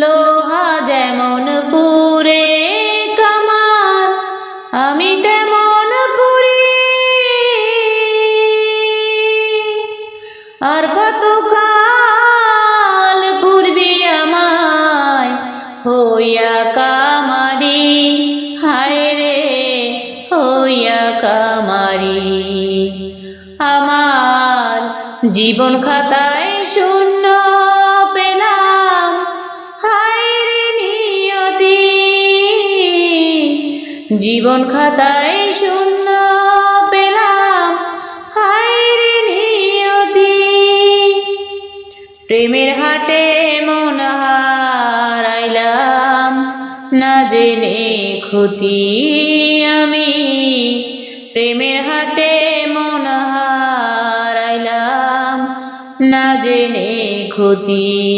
লোহা যেমন পুরে কামার আমি তেমন পুরি। আর কত কাল পূর্বে আমায় হইয়া কামারি, হায় রে, হইয়া কামারি। আমার জীবন খাতায় শূন্য জীবন খাতায় শূন্য পেলাম। হায় রে নিয়তি। প্রেমের হাটে মন হারাইলাম। না জেনে ক্ষতি আমি। প্রেমের হাটে মন হারাইলাম। না জেনে ক্ষতি।